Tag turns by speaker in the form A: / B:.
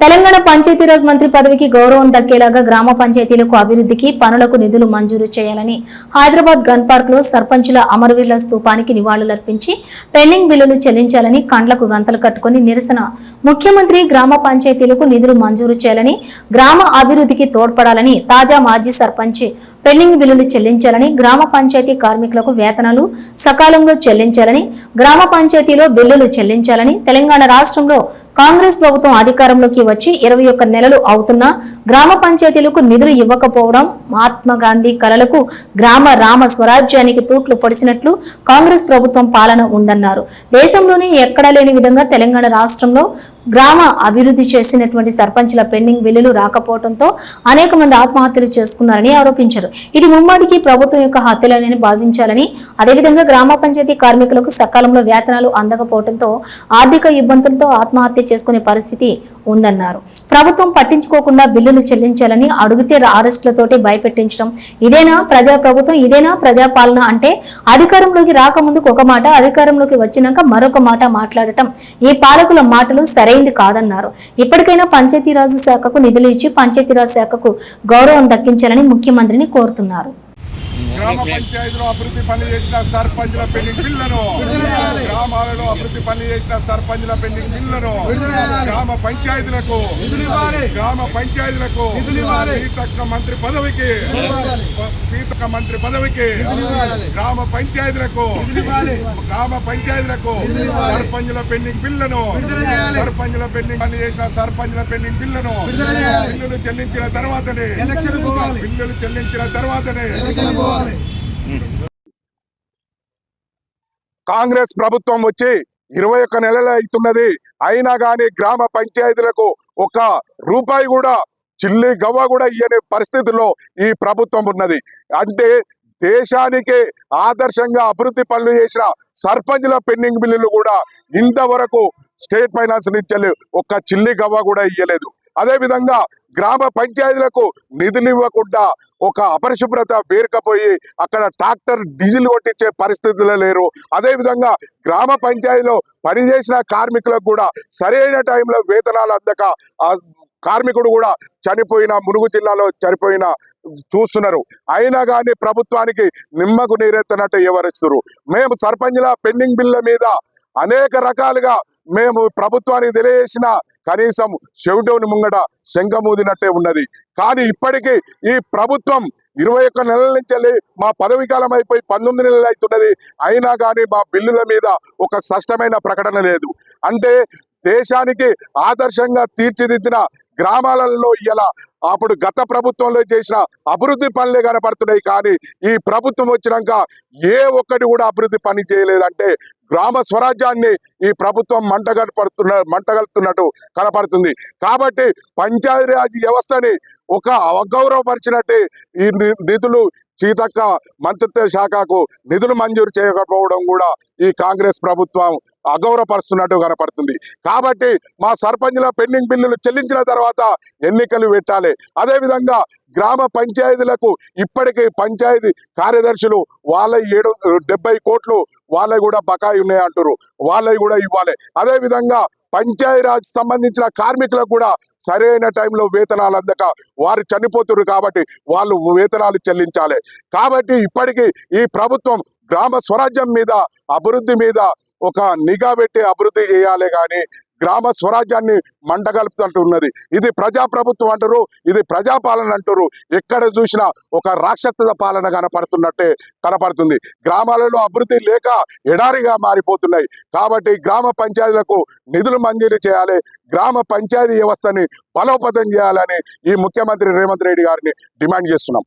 A: తెలంగాణ పంచాయతీరాజ్ మంత్రి పదవికి గౌరవం దక్కేలాగా గ్రామ పంచాయతీలకు అభివృద్ధికి పనులకు నిధులు మంజూరు చేయాలని హైదరాబాద్ గన్ పార్క్లో సర్పంచుల అమరవీరుల స్థూపానికి నివాళులర్పించి పెండింగ్ బిల్లులు చెల్లించాలని కండ్లకు గంతలు కట్టుకుని నిరసన. ముఖ్యమంత్రి గ్రామ పంచాయతీలకు నిధులు మంజూరు చేయాలని గ్రామ అభివృద్ధికి తోడ్పడాలని తాజా మాజీ సర్పంచ్ పెండింగ్ బిల్లులు చెల్లించాలని గ్రామ పంచాయతీ కార్మికులకు వేతనాలు సకాలంలో చెల్లించాలని గ్రామ పంచాయతీలో బిల్లులు చెల్లించాలని తెలంగాణ రాష్ట్రంలో కాంగ్రెస్ ప్రభుత్వం అధికారంలోకి వచ్చి ఇరవై ఒక్క నెలలు అవుతున్నా గ్రామ పంచాయతీలకు నిధులు ఇవ్వకపోవడం మహాత్మా గాంధీ కలలకు గ్రామ రామ స్వరాజ్యానికి తూట్లు పొడిసినట్లు కాంగ్రెస్ ప్రభుత్వం పాలన ఉందన్నారు. దేశంలోనే ఎక్కడా లేని విధంగా తెలంగాణ రాష్ట్రంలో గ్రామ అభివృద్ధి చేసినటువంటి సర్పంచ్ల పెండింగ్ బిల్లులు రాకపోవడంతో అనేక మంది ఆత్మహత్యలు చేసుకున్నారని ఆరోపించారు. ఇది ముమ్మడికి ప్రభుత్వం యొక్క హత్యలని భావించాలని అదేవిధంగా గ్రామ పంచాయతీ కార్మికులకు సకాలంలో వేతనాలు అందకపోవడంతో ఆర్థిక ఇబ్బందులతో ఆత్మహత్య చేసుకునే పరిస్థితి ఉందన్నారు. ప్రభుత్వం పట్టించుకోకుండా బిల్లులు చెల్లించాలని అడిగితే అరెస్టులతోటి భయపెట్టించడం. ఇదేనా ప్రజా ప్రభుత్వం? ఇదేనా ప్రజాపాలన అంటే అధికారంలోకి రాకముందుకు ఒక మాట అధికారంలోకి వచ్చినాక మరొక మాట మాట్లాడటం. ఈ పాలకుల మాటలు సరే సరైంది కాదన్నారు. ఇప్పటికైనా పంచాయతీరాజ్ శాఖకు నిధులు ఇచ్చి పంచాయతీరాజ్ శాఖకు గౌరవం దక్కించాలని ముఖ్యమంత్రిని కోరుతున్నారు.
B: గ్రామ పంచాయతీలో అభివృద్ధి పనులు చేసిన సర్పంచ్ల పెండింగ్ బిల్లును. గ్రామాలలో అభివృద్ధి పనులు చేసిన సర్పంచ్ల పెండింగ్ బిల్లును గ్రామ పంచాయతీలకు గ్రామ పంచాయతీలకు సీతక్క మంత్రి పదవికి సీతక్క మంత్రి పదవికి గ్రామ పంచాయతీలకు గ్రామ పంచాయతీలకు సర్పంచ్ల పెండింగ్ బిల్లును సర్పంచ్ల పెండింగ్ పనులు చేసిన సర్పంచ్ల పెండింగ్ బిల్లును బిల్లులు చెల్లించిన తర్వాతనే బిల్లులు చెల్లించిన తర్వాతనే కాంగ్రెస్ ప్రభుత్వం వచ్చి ఇరవై ఒక్క నెలలు అవుతున్నది. అయినా కానీ గ్రామ పంచాయతీలకు ఒక రూపాయి కూడా చిల్లి గవ్వ కూడా ఇయ్యని పరిస్థితుల్లో ఈ ప్రభుత్వం ఉన్నది. అంటే దేశానికి ఆదర్శంగా అభివృద్ధి పనులు చేసిన సర్పంచ్ల పెండింగ్ బిల్లులు కూడా ఇంతవరకు స్టేట్ ఫైనాన్స్ నుంచి ఒక్క చిల్లి గవ్వ కూడా ఇయ్యలేదు. అదేవిధంగా గ్రామ పంచాయతీలకు నిధులు ఇవ్వకుండా ఒక అపరిశుభ్రత పేరుకపోయి అక్కడ ట్రాక్టర్ డీజిల్ కొట్టించే పరిస్థితులు లేరు. అదేవిధంగా గ్రామ పంచాయతీలో పనిచేసిన కార్మికులకు కూడా సరైన టైంలో వేతనాలు అందక కార్మికుడు కూడా చనిపోయిన మునుగు జిల్లాలో చనిపోయిన చూస్తున్నారు. అయినా కానీ ప్రభుత్వానికి నిమ్మకు నీరెత్తనట్టు ఎవరిస్తున్నారు మేము సర్పంచ్ల పెండింగ్ బిల్ల మీద అనేక రకాలుగా మేము ప్రభుత్వానికి తెలియజేసిన కనీసం చెవిటోని ముంగట శంఖమూదినట్టే ఉన్నది. కానీ ఇప్పటికీ ఈ ప్రభుత్వం ఇరవై ఒక్క నెలల నుంచి మా పదవి కాలం అయిపోయి పంతొమ్మిది నెలలు అవుతున్నది. అయినా కానీ మా బిల్లుల మీద ఒక స్పష్టమైన ప్రకటన లేదు. అంటే దేశానికి ఆదర్శంగా తీర్చిదిద్దిన గ్రామాలలో ఇలా అప్పుడు గత ప్రభుత్వంలో చేసిన అభివృద్ధి పనులే కనపడుతున్నాయి. కానీ ఈ ప్రభుత్వం వచ్చినాక ఏ ఒక్కటి కూడా అభివృద్ధి పని చేయలేదంటే గ్రామ స్వరాజ్యాన్ని ఈ ప్రభుత్వం మంటగలుపుతున్న మంటగడుతున్నట్టు కనపడుతుంది. కాబట్టి పంచాయతీరాజ్ వ్యవస్థని ఒక అగౌరవపరిచినట్టే ఈ ని- నిధులు సీతక్క మంత్రిత్వ శాఖకు నిధులు మంజూరు చేయకపోవడం కూడా ఈ కాంగ్రెస్ ప్రభుత్వం అగౌరవపరుస్తున్నట్టు కనపడుతుంది. కాబట్టి మా సర్పంచ్ల పెండింగ్ బిల్లులు చెల్లించిన తర్వాత ఎన్నికలు పెట్టాలి. అదేవిధంగా గ్రామ పంచాయతీలకు ఇప్పటికీ పంచాయతీ కార్యదర్శులు వాళ్ళ ఏడు డెబ్బై కోట్లు వాళ్ళవి కూడా బకాయి ఉన్నాయి అంటారు వాళ్ళవి కూడా ఇవ్వాలి. అదేవిధంగా విధంగా పంచాయతీరాజ్ సంబంధించిన కార్మికులకు కూడా సరైన టైంలో వేతనాలు అందక వారు చనిపోతున్నారు కాబట్టి వాళ్ళు వేతనాలు చెల్లించాలి. కాబట్టి ఇప్పటికీ ఈ ప్రభుత్వం గ్రామ స్వరాజ్యం మీద అభివృద్ధి మీద ఒక నిఘా పెట్టి అభివృద్ధి చేయాలి కానీ గ్రామ స్వరాజ్యాన్ని మంటగలుపుతుంటూ ఉన్నది. ఇది ప్రజా ప్రభుత్వం అంటారు ఇది ప్రజాపాలన అంటారు ఎక్కడ చూసినా ఒక రాక్షస పాలన కనపడుతున్నట్టే కనపడుతుంది. గ్రామాలలో అభివృద్ధి లేక ఎడారిగా మారిపోతున్నాయి. కాబట్టి గ్రామ పంచాయతీలకు నిధులు మంజూరు చేయాలి. గ్రామ పంచాయతీ వ్యవస్థని బలోపేతం చేయాలని ఈ ముఖ్యమంత్రి రేవంత్ రెడ్డి గారిని డిమాండ్ చేస్తున్నాం.